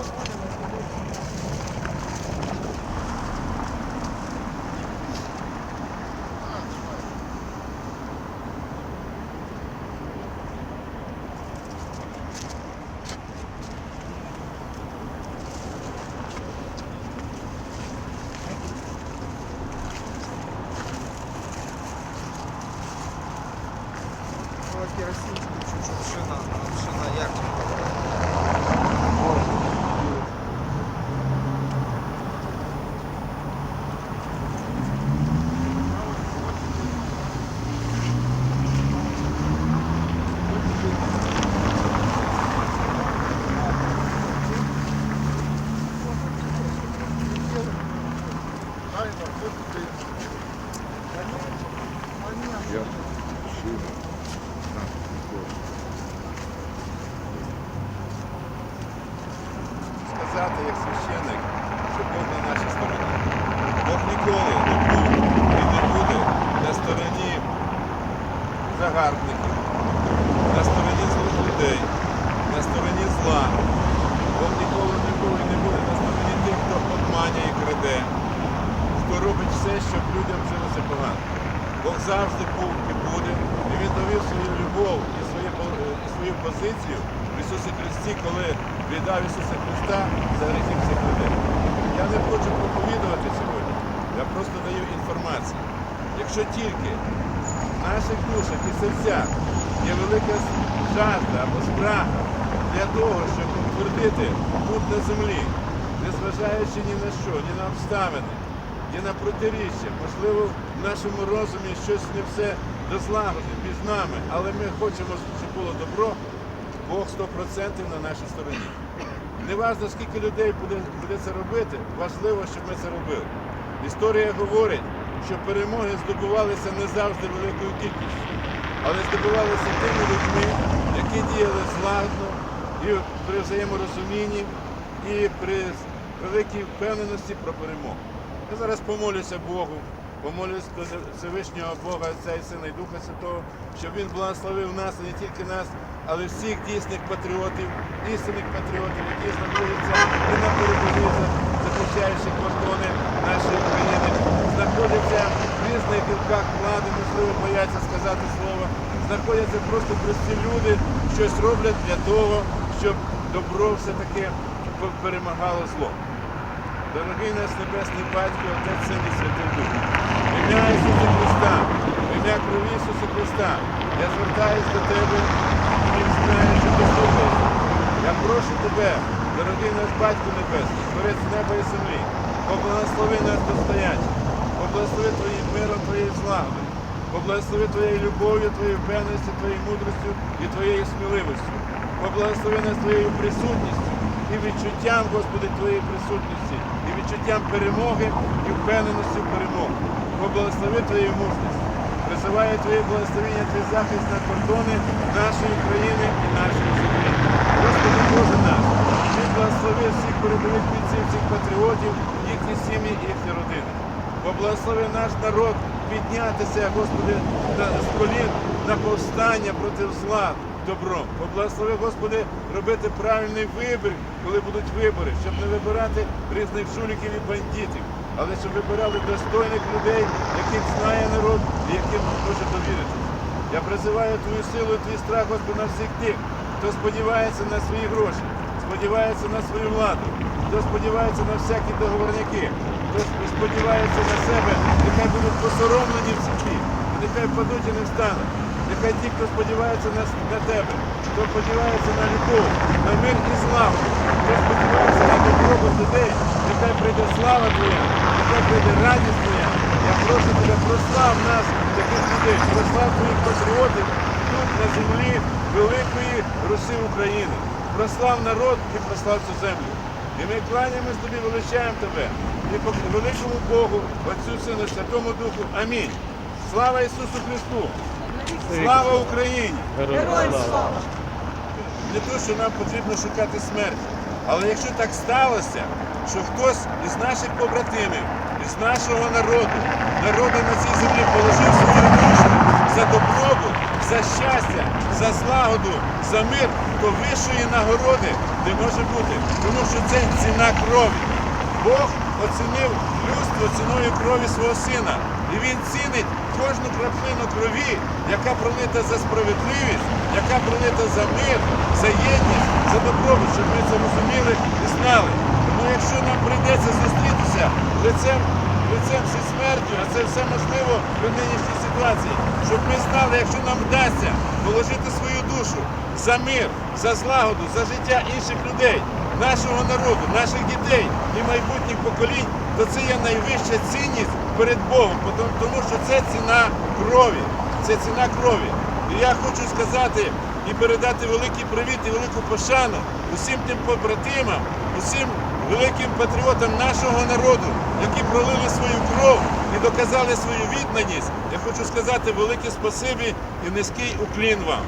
Oh, my God. Сказати як священник, що Бог на нашій стороні. Бог ніколи не був і не буде на стороні загарбників, на стороні злих людей, на стороні зла. Бог ніколи не був і не буде на стороні тих, хто обманює і краде, хто робить все, щоб людям жилося погано. Бог завжди був і буде, і він довів свою любов і свою, і свою позицію в Ісусі Христі, коли віддав Ісуса Христа за гріхи всіх людей. Я не хочу проповідувати сьогодні, я просто даю інформацію. Якщо тільки в наших душах і серцях є велика жажда або спрага для того, щоб утвердити тут на землі, незважаючи ні на що, ні на обставини, ні на протиріччя, можливо, в нашому розумі щось не все дозлагоди між нами, але ми хочемо, щоб було добро, Бог 100% на нашій стороні. Неважно, скільки людей буде, буде це робити, важливо, щоб ми це робили. Історія говорить, що перемоги здобувалися не завжди великою кількістю, але здобувалися тими людьми, які діяли злагодно і при взаєморозумінні, і при великій впевненості про перемогу. Я зараз помолюся Богу, помолюсь до Всевишнього Бога, Отця і Сина і Духа Святого, щоб Він благословив нас і не тільки нас, але всіх дійсних патріотів, істинних патріотів, які знаходяться і на передовій, захищаючи кордони нашої країни, знаходяться в різних гілках влади, можливо, бояться сказати слово, знаходяться просто прості люди, щось роблять для того, щоб добро все-таки перемагало зло. Дорогий наш Небесний Батько, Отець Син і Святий Дух, ім'я Ісуса Христа, ім'я крові Ісуса Христа, я звертаюсь до Тебе і знаю, що ти слухаєш. Я прошу Тебе, дорогий наш Батько Небесний, Творець неба і землі, поблагослови нас достояння, поблагослови Твоїм миром, Твоєю злагодою, поблагослови Твоєю любов'ю, Твоєю певністю, Твоєю мудростю і Твоєю сміливістю. Поблагослови нас Твоєю присутністю і відчуттям, Господи, Твоєї присутності, і відчуттям перемоги, і впевненості в перемогу. Поблагослови Твоєю мужність. Призиваю Твоє благословення, Твій захист на кордони нашої країни і нашої землі. Господи Боже наш, Ти благослови всіх передових бійців, всіх патріотів, їхні сім'ї і їхні родини. Поблагослови наш народ піднятися, Господи, з колін на повстання проти зла добром. Поблагослови, Господи, робити правильний вибір, коли будуть вибори, щоб не вибирати різних жуліків і бандитів, але щоб вибирали достойних людей, яких знає народ і яким може довіритися. Я призиваю Твою силу Твій страх, Господи, на всіх тих, хто сподівається на свої гроші, сподівається на свою владу, хто сподівається на всякі договорняки, хто сподівається на себе, нехай будуть посоромлені в житті, і нехай впадуть і не встануть. Нехай ті, хто сподівається на, на тебе, хто сподівається на любов, на мир і славу, хто сподівається на добробут людей, нехай прийде слава Твоя, нехай прийде радість Твоя. Я прошу тебе, прослав нас, таких людей, прослав твоїх патріотів тут на землі великої Руси України. Прослав народ і прослав цю землю. І ми кланяємось тобі, величаємо тебе. І по великому Богу, Отцю Сину, Святому Духу. Амінь. Слава Ісусу Христу! Слава Україні! Героям слава! Не то, що нам потрібно шукати смерті. Але якщо так сталося, що хтось із наших побратимів, із нашого народу, народу на цій землі положив свою душу за добробут, за щастя, за злагоду, за мир, то вищої нагороди не може бути, тому що це ціна крові. Бог оцінив людство ціною крові свого сина. І він цінить кожну краплину крові, яка пролита за справедливість, яка пролита за мир, за єдність, за добробут, щоб ми це розуміли і знали. Тому якщо нам прийдеться зустрітися лицем лицем зі смертю, а це все можливо в нинішній ситуації, щоб ми знали, якщо нам вдасться положити свою душу за мир, за злагоду, за життя інших людей, нашого народу, наших дітей і майбутніх поколінь, то це є найвища цінність перед Богом, тому- що це ціна крові. Це ціна крові. І я хочу сказати і передати великий привіт і велику пошану усім тим побратимам, усім великим патріотам нашого народу, які пролили свою кров і доказали свою відданість. Я хочу сказати велике спасибі і низький уклін вам.